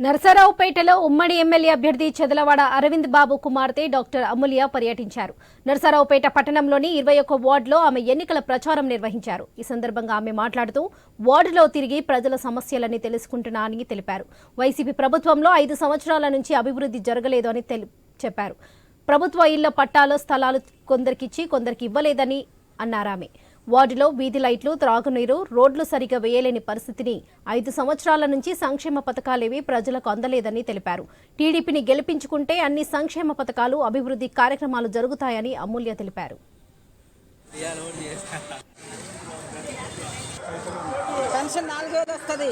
నరసరావుపేటలో ఉమ్మడి ఎమ్మెల్యే అభ్యర్థి చెదలవాడ అరవింద్ బాబు కుమార్తె డాక్టర్ అమూల్య పర్యటించారు. నరసరావుపేట పట్టణంలోని ఇరవై ఒక్క వార్డులో ఆమె ఎన్నికల ప్రచారం నిర్వహించారు. ఈ సందర్భంగా ఆమె మాట్లాడుతూ వార్డులో తిరిగి ప్రజల సమస్యలని తెలుసుకుంటున్నా అని తెలిపారు. వైసీపీ ప్రభుత్వంలో ఐదు సంవత్సరాల నుంచి అభివృద్ధి జరగలేదు అని తెలి- చెప్పారు. ప్రభుత్వ ఇళ్ళ పట్టాలు స్థలాలు కొందరికిచ్చి కొందరికి ఇవ్వలేదని అన్నారామె వార్డులో వీధి లైట్లు త్రాగునీరు రోడ్లు సరిగా వేయలేని పరిస్థితిని ఐదు సంవత్సరాల నుంచి సంక్షేమ పథకాలేవి ప్రజలకు అందలేదని తెలిపారు. టీడీపీని గెలిపించుకుంటే అన్ని సంక్షేమ పథకాలు అభివృద్ధి కార్యక్రమాలు జరుగుతాయని అమూల్య తెలిపారు. పెన్షన్ నాలుగు వస్తుంది.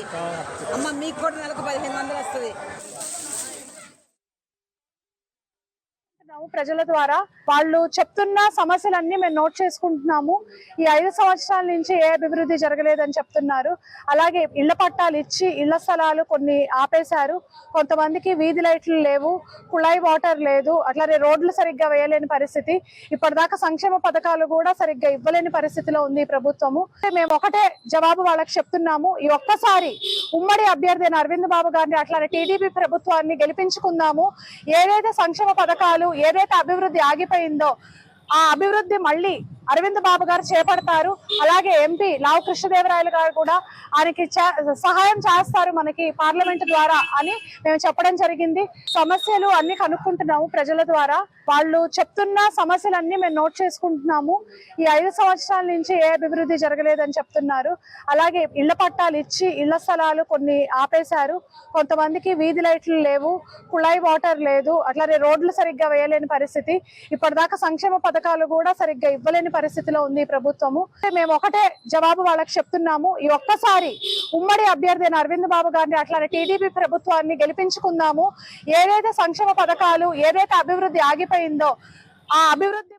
అమ్మ మీకు కూడా నెలకు పదిహేను వందలు వస్తుంది. చేస్తున్నాము ప్రజల ద్వారా. వాళ్ళు చెప్తున్న సమస్యలన్నీ మేము నోట్ చేసుకుంటున్నాము. ఈ ఐదు సంవత్సరాల నుంచి ఏ అభివృద్ధి జరగలేదని చెప్తున్నారు. అలాగే ఇళ్ళ పట్టాలు ఇచ్చి ఇళ్ళ స్థలాలు కొన్ని ఆపేశారు. కొంతమందికి వీధి లైట్లు లేవు కుళాయి వాటర్ లేదు అట్లానే రోడ్లు సరిగ్గా వేయలేని పరిస్థితి. ఇప్పటిదాకా సంక్షేమ పథకాలు కూడా సరిగ్గా ఇవ్వలేని పరిస్థితిలో ఉంది ప్రభుత్వము. మేము ఒకటే జవాబు వాళ్ళకి చెప్తున్నాము. ఈ ఒక్కసారి ఉమ్మడి అభ్యర్థి అయిన అరవింద్ బాబు గారిని అట్లానే టీడీపీ ప్రభుత్వాన్ని గెలిపించుకుందాము. ఏదైతే సంక్షేమ పథకాలు ఏదైతే అభివృద్ధి ఆగిపోయిందో ఆ అభివృద్ధి మళ్ళీ అరవింద్ బాబు గారు చేపడతారు. అలాగే ఎంపీ లావు కృష్ణదేవరాయలు గారు కూడా ఆయనకి సహాయం చేస్తారు మనకి పార్లమెంట్ ద్వారా అని మేము చెప్పడం జరిగింది. సమస్యలు అన్ని కనుక్కుంటున్నాము ప్రజల ద్వారా. వాళ్ళు చెప్తున్న సమస్యలన్నీ మేము నోట్ చేసుకుంటున్నాము. ఈ ఐదు సంవత్సరాల నుంచి ఏ అభివృద్ధి జరగలేదని చెప్తున్నారు. అలాగే ఇళ్ళ పట్టాలు ఇచ్చి ఇళ్ళ స్థలాలు కొన్ని ఆపేశారు. కొంతమందికి వీధి లైట్లు లేవు కుళాయి వాటర్ లేదు అట్లానే రోడ్లు సరిగ్గా వేయలేని పరిస్థితి. ఇప్పటిదాకా సంక్షేమ పథకాలు కూడా సరిగ్గా ఇవ్వలేని పరిస్థితిలో ఉంది ప్రభుత్వము. మేము ఒకటే జవాబు వాళ్ళకి చెప్తున్నాము. ఈ ఒక్కసారి ఉమ్మడి అభ్యర్థి అయిన అరవింద్ బాబు గారిని అట్లానే టీడీపీ ప్రభుత్వాన్ని గెలిపించుకుందాము. ఏదైతే సంక్షేమ పథకాలు ఏదైతే అభివృద్ధి ఆగిపోయిందో ఆ అభివృద్ధి